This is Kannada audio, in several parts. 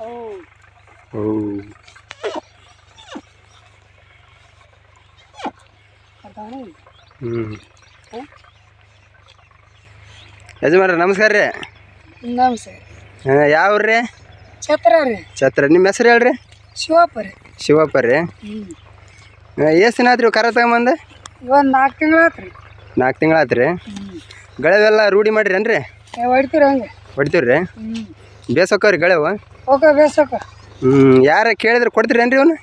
ಓ ಓ ಅದಾನೆ ಹ್ಞೂ ಯಜಮಾನ್ರ ನಮಸ್ಕಾರ ರೀ. ಹಾಂ ಯಾವ ರೀ? ಛತ್ರ ರೀ. ಛತ್ರ. ನಿಮ್ಮ ಹೆಸರು ಹೇಳ್ರಿ? ಶಿವಪ್ಪ ರೀ. ಶಿವಪ್ಪ ರೀ. ಎಷ್ಟು ದಿನ ಆತ್ರಿ ಕರ ತಗೊಂಬಂದು? ಇವೊಂದು ನಾಲ್ಕು ತಿಂಗಳು ಆತ್ರಿ. ನಾಲ್ಕು ತಿಂಗಳು ಆತ್ರಿ. ಹ್ಞೂ ಗಳೆವೆಲ್ಲ ರೂಢಿ ಮಾಡಿರೇನ್ರಿ? ಏ ಹೊಡಿತೀರಿ ಹಂಗೆ. ಹೊಡಿತೀವಿ ರೀ ಹ್ಞೂ ಬೇಸೋಕವ್ರಿ ಗಳೆವು ಓಕೆ ಬೇಸಕ್ಕ. ಹ್ಞೂ ಯಾರ ಕೇಳಿದ್ರೆ ಕೊಡ್ತೀರೇನ್ರಿ ಇವನು?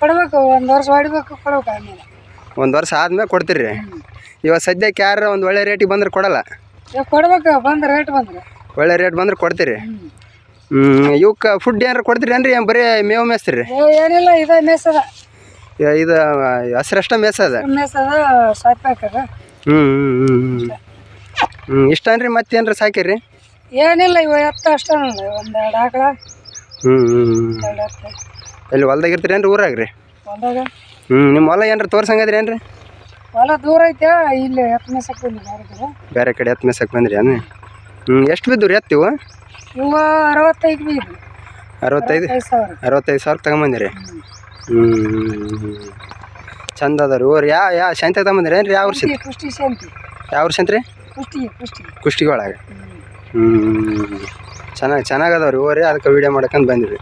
ಕೊಡ್ಬೇಕು ಒಂದು ವರ್ಷ ಹೊಡಿಬೇಕು ಕೊಡ್ಬೇಕು ಆಮೇಲೆ ಒಂದು ವರ್ಷ ಆದ್ಮೇಲೆ ಕೊಡ್ತೀರಿ. ಇವಾಗ ಸದ್ಯಕ್ಕೆ ಯಾರು ಒಂದು ಒಳ್ಳೆ ರೇಟಿಗೆ ಬಂದ್ರೆ ಕೊಡಲ್ಲ? ಕೊಡ್ಬೇಕು ಬಂದ್ರೆ ರೇಟ್ ಬಂದ್ರೆ. ಒಳ್ಳೆ ರೇಟ್ ಬಂದ್ರೆ ಕೊಡ್ತೀರಿ. ಹ್ಞೂ ಹ್ಞೂ ಇವಕ್ಕೆ ಫುಡ್ ಏನಾರು ಕೊಡ್ತೀರೇನ್ರಿ ಏನು ಬರೀ ಮೇವು ಮೇಸ್ತೀರಿ? ಏ ಏನಿಲ್ಲ ಇದೇ ಮೇಸದ ಇದು ಹಸ್ರಷ್ಟ ಮೇಸ ಅದ? ಮೇಸದ ಹ್ಮ್ ಹ್ಞೂ ಹ್ಞೂ ಹ್ಞೂ ಹ್ಞೂ ಇಷ್ಟನ್ರಿ ಮತ್ತೇನ್ರಿ ಸಾಕಿರಿ ಏನಿಲ್ಲ ಇವ ಎತ್ತ ಅಷ್ಟೇ ಒಂದು ಎರಡು ಆಕಳ ಹ್ಞೂ ಎರಡು ಎತ್ತ ಎಲ್ಲಿ ಹೊಲ್ದಾಗ ಇರ್ತೀರೇನ್ರಿ ಊರಾಗ ರೀ? ಹೊಲ್ದಾಗ? ಹ್ಞೂ ನಿಮ್ಮ ಹೊಲ ಏನ್ರ ತೋರ್ಸಂಗದ್ರಿ ಏನ್ರಿ? ಹೊಲ ದೂರ ಐತೆ ಇಲ್ಲಿ ಎತ್ತ ಮೇಸಕ್ಕೆ ಬಂದು ಬೇರೆ ಕಡೆ. ಬೇರೆ ಕಡೆ ಎತ್ತು ಮೇಸಕ್ಕೆ ಬಂದ್ರಿ ಅನ್ನ ಹ್ಞೂ ಎಷ್ಟು ಬಿದ್ದು ರೀ ಎತ್ತಿವು ಇವ? ಅರವತ್ತೈದು ಬೀದು ಅರವತ್ತೈದು? ಅರವತ್ತೈದು ಸಾವಿರ. ತಗೊಂಬಂದಿರಿ? ಹ್ಞೂ ಚಂದ ಅದ ರೀ ಊರು. ಯಾವ ಯಾವ ಶಾಂತಿ ತಗೊಂಬಂದಿರಿ ರೀ ಯಾವ ವರ್ಷ? ಯಾವ ವರ್ಷ ಅಂತ್ರಿ ಕುಷ್ಟಿ ಕುಷ್ಟಿ ಕುಷ್ಟಿಗೆ ಒಳಗೆ. ಹ್ಞೂ ಚೆನ್ನಾಗಿ ಚೆನ್ನಾಗದವ್ರಿ. ಹೋಗ್ರಿ ಅದಕ್ಕೆ ವೀಡಿಯೋ ಮಾಡ್ಕೊಂಡು ಬಂದಿರಿ